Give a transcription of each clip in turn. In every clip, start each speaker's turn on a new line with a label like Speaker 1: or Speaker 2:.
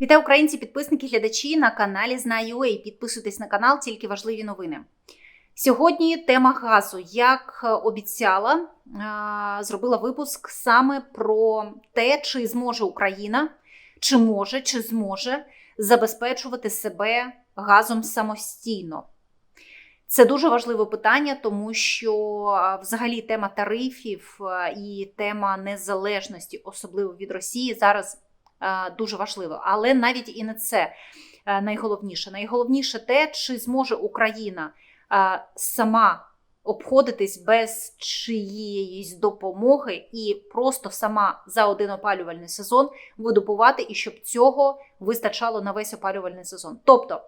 Speaker 1: Вітаю українці, підписники, глядачі на каналі Знаю.ua. Підписуйтесь на канал, тільки важливі новини. Сьогодні тема газу. Як обіцяла, зробила випуск саме про те, чи зможе Україна, чи може, чи зможе забезпечувати себе газом самостійно. Це дуже важливе питання, тому що взагалі тема тарифів і тема незалежності, особливо від Росії, зараз дуже важливо. Але навіть і не це найголовніше. Найголовніше те, чи зможе Україна сама обходитись без чиєїсь допомоги і просто сама за один опалювальний сезон видобувати, і щоб цього вистачало на весь опалювальний сезон. Тобто,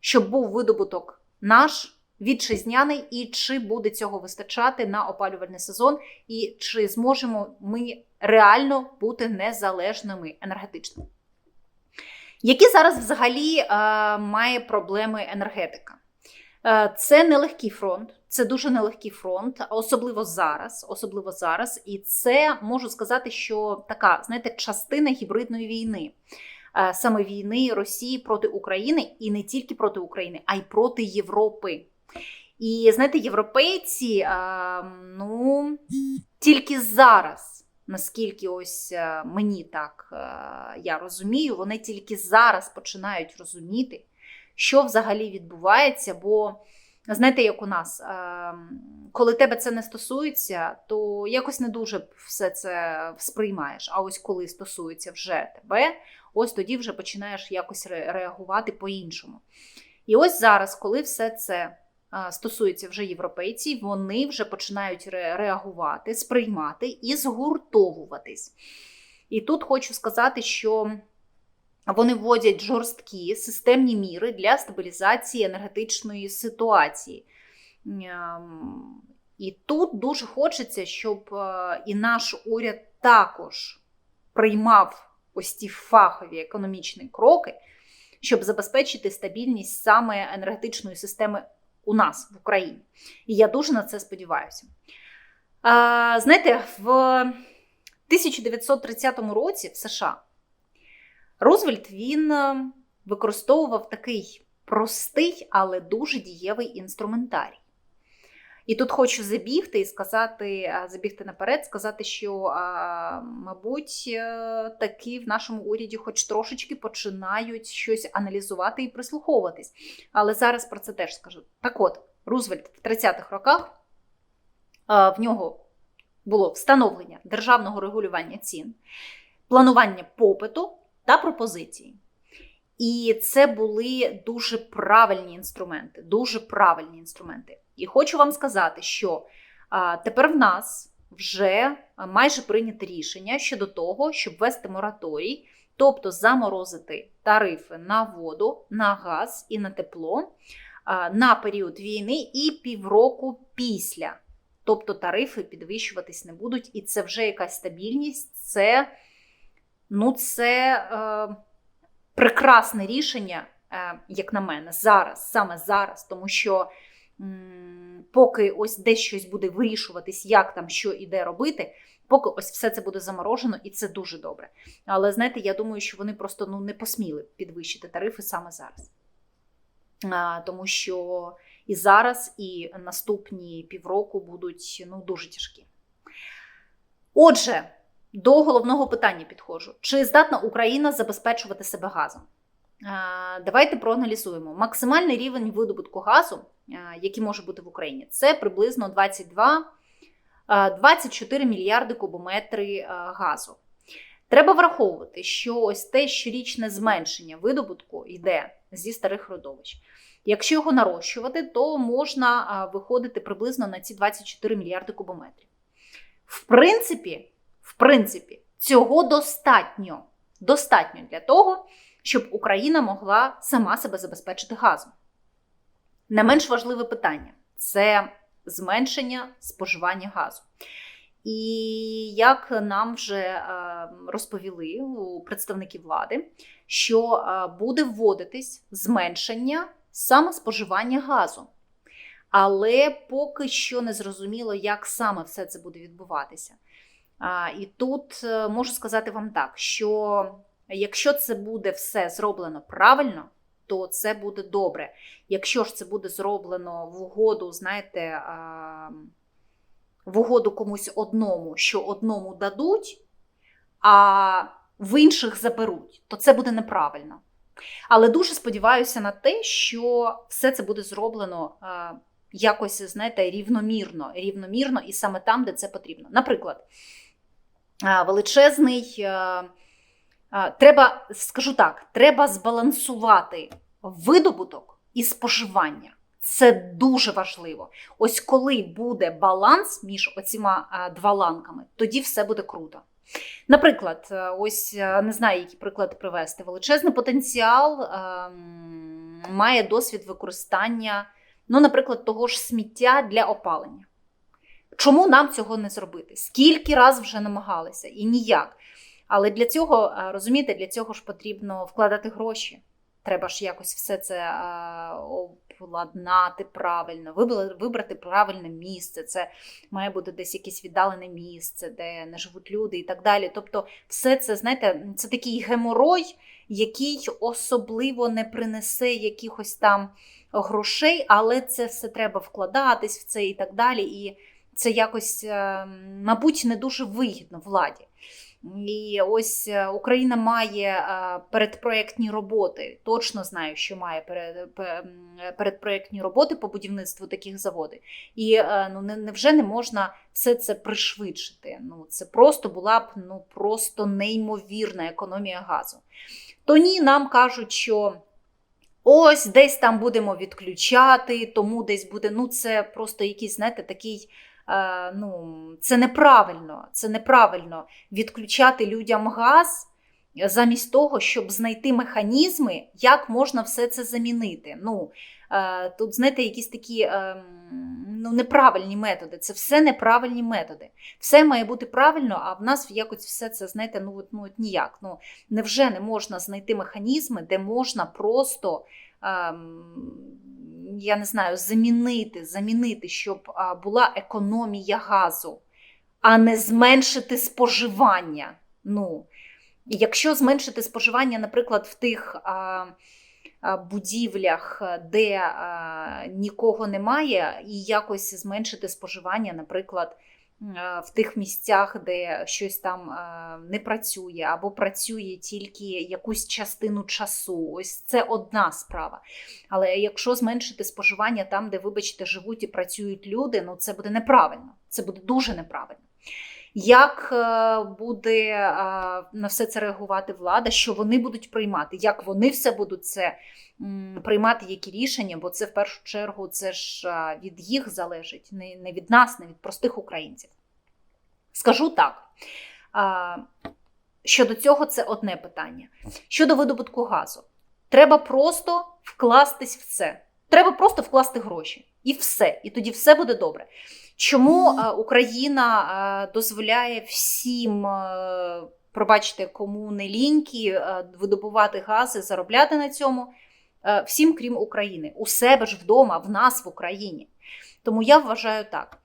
Speaker 1: щоб був видобуток наш. Вітчизняний, і чи буде цього вистачати на опалювальний сезон, і чи зможемо ми реально бути незалежними енергетично? Які зараз взагалі е, має проблеми енергетика? Е, це нелегкий фронт, це дуже нелегкий фронт, особливо зараз. Особливо зараз. І це можу сказати, що така, знаєте, частина гібридної війни. Е, саме війни Росії проти України і не тільки проти України, а й проти Європи. І знаєте, європейці, ну тільки зараз, наскільки ось е, мені так е, я розумію, вони тільки зараз починають розуміти, що взагалі відбувається. Бо, знаєте, як у нас, коли тебе це не стосується, то якось не дуже все це сприймаєш. А ось коли стосується вже тебе, ось тоді вже починаєш якось реагувати по-іншому. І ось зараз, коли все це стосується вже європейців, вони вже починають реагувати, сприймати і згуртовуватись. І тут хочу сказати, що вони вводять жорсткі системні міри для стабілізації енергетичної ситуації. Ем, і тут дуже хочеться, щоб е, і наш уряд також приймав ось ті фахові економічні кроки, щоб забезпечити стабільність саме енергетичної системи у нас в Україні. І я дуже на це сподіваюся. А, Знаєте, в 1930 році в США Рузвельт він е, використовував такий простий, але дуже дієвий інструментарій. І тут хочу забігти і сказати, забігти наперед, сказати, що, мабуть, е, таки в нашому уряді, хоч трошечки, починають щось аналізувати і прислуховуватись. Але зараз про це теж скажу. Так от, Рузвельт в 30-х роках в нього було встановлення державного регулювання цін, планування попиту та пропозиції. І це були дуже правильні інструменти, дуже правильні інструменти. І хочу вам сказати, що тепер в нас вже майже прийнято рішення щодо того, щоб ввести мораторій, тобто заморозити тарифи на воду, на газ і на тепло на період війни і півроку після. Тобто тарифи підвищуватись не будуть, і це вже якась стабільність, це, ну, це е, прекрасне рішення, е, як на мене, зараз, саме зараз, тому що поки ось десь щось буде вирішуватись, як там що і де робити, поки ось все це буде заморожено, і це дуже добре. Але знаєте, я думаю, що вони просто ну, не посміли підвищити тарифи саме зараз. А, Тому що і зараз, і наступні півроку будуть ну, дуже тяжкі. Отже, до головного питання підходжу: чи здатна Україна забезпечувати себе газом? Давайте проаналізуємо. Максимальний рівень видобутку газу, який може бути в Україні, це приблизно 22 24 мільярди кубометри газу. Треба враховувати, що ось те щорічне зменшення видобутку йде зі старих родовищ. Якщо його нарощувати, то можна виходити приблизно на ці 24 мільярди кубометрів. В принципі, принципі, цього достатньо. Достатньо для того, щоб Україна могла сама себе забезпечити газом. Не менш важливе питання це зменшення споживання газу. І як нам вже е, розповіли у представників влади, що е, буде вводитись зменшення саме споживання газу. Але поки що не зрозуміло, як саме все це буде відбуватися. І тут е, можу сказати вам так, що Якщо це буде все зроблено правильно, то це буде добре. Якщо ж це буде зроблено в угоду, знаєте, в угоду комусь одному, що одному дадуть, а в інших заберуть, то це буде неправильно. Але дуже сподіваюся на те, що все це буде зроблено якось, знаєте, рівномірно, рівномірно і саме там, де це потрібно. Наприклад, величезний. Треба, скажу так, треба збалансувати видобуток і споживання. Це дуже важливо. Ось коли буде баланс між оціма два ланками, тоді все буде круто. Наприклад, е, ось е, не знаю, який приклад привести. Величезний потенціал ем, має досвід використання, ну, наприклад, того ж сміття для опалення. Чому нам цього не зробити? Скільки раз вже намагалися і ніяк. Але для цього, е, розумієте, для цього ж потрібно вкладати гроші. Треба ж якось все це обладнати правильно, вибрати правильне місце. Це має бути десь якесь віддалене місце, де не живуть люди і так далі. Тобто, все це, знаєте, це такий геморой, який особливо не принесе якихось там грошей, але це все треба вкладатись в це і так далі. І це якось, ем, мабуть, не дуже вигідно владі. І ось е, Україна має е, передпроєктні роботи. Точно знаю, що має передпроєктні роботи по будівництву таких заводів. І е, ну невже не можна все це пришвидшити? Ну це просто була б ну просто неймовірна економія газу. То ні, нам кажуть, що. Ось десь там будемо відключати, тому десь буде. Ну, це просто якийсь, знаєте, такий Е, ну, це неправильно, це неправильно відключати людям газ. Замість того, щоб знайти механізми, як можна все це замінити. Ну, е, Тут, знаєте, якісь такі ем, ну, неправильні методи. Це все неправильні методи. Все має бути правильно, а в нас якось все це, знаєте, ну, ну ніяк. Ну, Невже не можна знайти механізми, де можна просто ем, я не знаю, замінити, замінити, щоб була економія газу, а не зменшити споживання. Ну, Якщо зменшити споживання, наприклад, в тих а, а, будівлях, де а, нікого немає, і якось зменшити споживання, наприклад, в тих місцях, де щось там е, не працює, або працює тільки якусь частину часу. Ось це одна справа. Але якщо зменшити споживання там, де, вибачте, живуть і працюють люди, ну це буде неправильно. Це буде дуже неправильно. Як е, буде на все це реагувати влада, що вони будуть приймати? Як вони все будуть це приймати, які рішення? Бо це в першу чергу це ж від їх залежить, не від нас, не від простих українців. Скажу так. Щодо цього, це одне питання. Щодо видобутку газу, треба просто вкластись в це. Треба просто вкласти гроші. І все. І тоді все буде добре. Чому Україна дозволяє всім, пробачте, кому не лінькі, видобувати гази, заробляти на цьому? Всім, крім України, у себе ж вдома, в нас в Україні. Тому я вважаю так: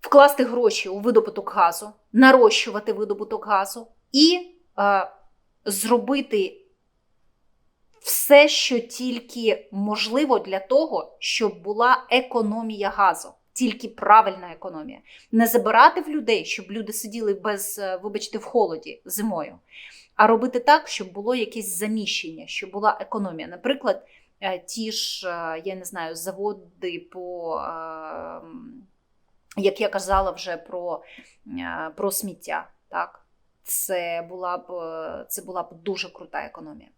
Speaker 1: вкласти гроші у видобуток газу, нарощувати видобуток газу і е, зробити все, що тільки можливо для того, щоб була економія газу. Тільки правильна економія. Не забирати в людей, щоб люди сиділи без, е, вибачте, в холоді зимою, а робити так, щоб було якесь заміщення, щоб була економія. Наприклад, е, ті ж, е, я не знаю, заводи по як я казала вже про про сміття. Так? Це була б це була б дуже крута економія.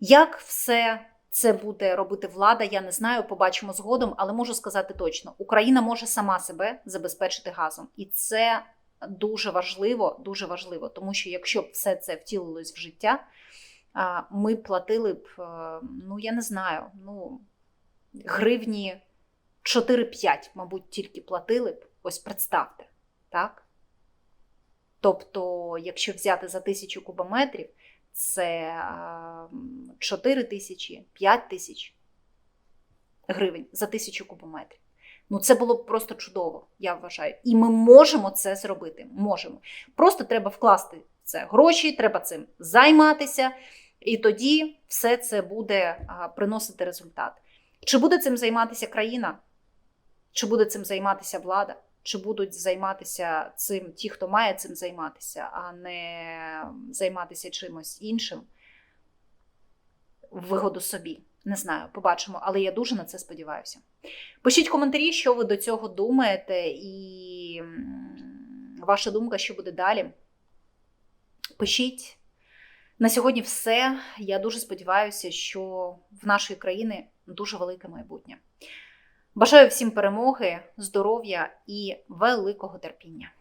Speaker 1: Як все це буде робити влада, я не знаю, побачимо згодом, але можу сказати точно: Україна може сама себе забезпечити газом. І це дуже важливо, дуже важливо, тому що якщо б все це втілилось в життя, ми платили б, ну я не знаю, ну гривні 4-5, мабуть, тільки платили б. Ось представте, так? Тобто, якщо взяти за тисячу кубометрів, це 4 тисячі, 5 тисяч гривень за тисячу кубометрів. Ну, це було б просто чудово, я вважаю. І ми можемо це зробити. Можемо. Просто треба вкласти це гроші, треба цим займатися, і тоді все це буде приносити результат. Чи буде цим займатися країна? Чи буде цим займатися влада? Чи будуть займатися цим ті, хто має цим займатися, а не займатися чимось іншим в вигоду собі? Не знаю, побачимо, але я дуже на це сподіваюся. Пишіть коментарі, що ви до цього думаєте, і ваша думка, що буде далі. Пишіть. На сьогодні все. Я дуже сподіваюся, що в нашої країни дуже велике майбутнє. Бажаю всім перемоги, здоров'я і великого терпіння.